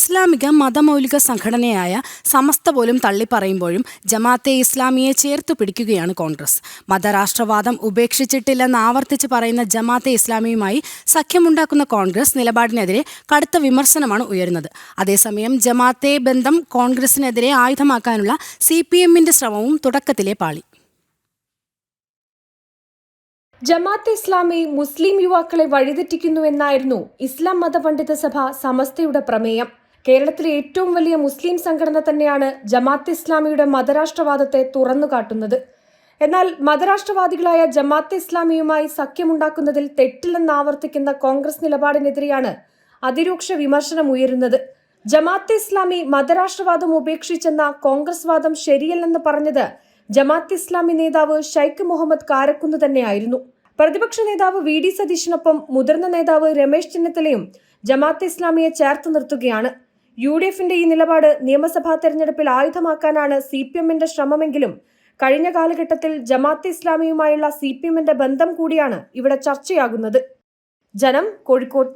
ഇസ്ലാമിക മതമൗലിക സംഘടനയായ സമസ്ത പോലും തള്ളിപ്പറയുമ്പോഴും ജമാഅത്തെ ഇസ്ലാമിയെ ചേർത്തു പിടിക്കുകയാണ് കോൺഗ്രസ്. മതരാഷ്ട്രവാദം ഉപേക്ഷിച്ചിട്ടില്ലെന്ന് ആവർത്തിച്ച് പറയുന്ന ജമാഅത്തെ ഇസ്ലാമിയുമായി സഖ്യമുണ്ടാക്കുന്ന കോൺഗ്രസ് നിലപാടിനെതിരെ കടുത്ത വിമർശനമാണ് ഉയരുന്നത്. അതേസമയം ജമാഅത്തെ ബന്ധം കോൺഗ്രസിനെതിരെ ആയുധമാക്കാനുള്ള സി പി എമ്മിന്റെ ശ്രമവും തുടക്കത്തിലെ പാളി. ജമാഅത്ത് ഇസ്ലാമി മുസ്ലിം യുവാക്കളെ വഴിതെറ്റിക്കുന്നുവെന്നായിരുന്നു ഇസ്ലാം മതപണ്ഡിത സഭ സമസ്തയുടെ പ്രമേയം. കേരളത്തിലെ ഏറ്റവും വലിയ മുസ്ലിം സംഘടന തന്നെയാണ് ജമാഅത്ത് ഇസ്ലാമിയുടെ മതരാഷ്ട്രവാദത്തെ തുറന്നുകാട്ടുന്നത് എന്നാൽ മതരാഷ്ട്രവാദികളായ ജമാഅത്ത് ഇസ്ലാമിയുമായി സഖ്യമുണ്ടാക്കുന്നതിൽ തെറ്റില്ലെന്ന് ആവർത്തിക്കുന്ന കോൺഗ്രസ് നിലപാടിനെതിരെയാണ് അതിരൂക്ഷ വിമർശനം ഉയരുന്നത്. ജമാഅത്ത് ഇസ്ലാമി മതരാഷ്ട്രവാദം ഉപേക്ഷിച്ചെന്ന കോൺഗ്രസ് വാദം ശരിയല്ലെന്ന് പറഞ്ഞത് ജമാഅത്ത് ഇസ്ലാമി നേതാവ് ഷൈഖ് മുഹമ്മദ് കാരക്കുന്ന് തന്നെയായിരുന്നു. പ്രതിപക്ഷ നേതാവ് വി ഡി സതീശിനൊപ്പം മുതിർന്ന നേതാവ് രമേശ് ചെന്നിത്തലയും ജമാഅത്ത് ഇസ്ലാമിയെ ചേർത്ത് നിർത്തുകയാണ്. യു ഡി എഫിന്റെ ഈ നിലപാട് നിയമസഭാ തെരഞ്ഞെടുപ്പിൽ ആയുധമാക്കാനാണ് സി പി എമ്മിന്റെ ശ്രമമെങ്കിലും കഴിഞ്ഞ കാലഘട്ടത്തിൽ ജമാഅത്ത് ഇസ്ലാമിയുമായുള്ള സി പി എമ്മിന്റെ ബന്ധം കൂടിയാണ് ഇവിടെ ചർച്ചയാകുന്നത്. ജനം കോഴിക്കോട്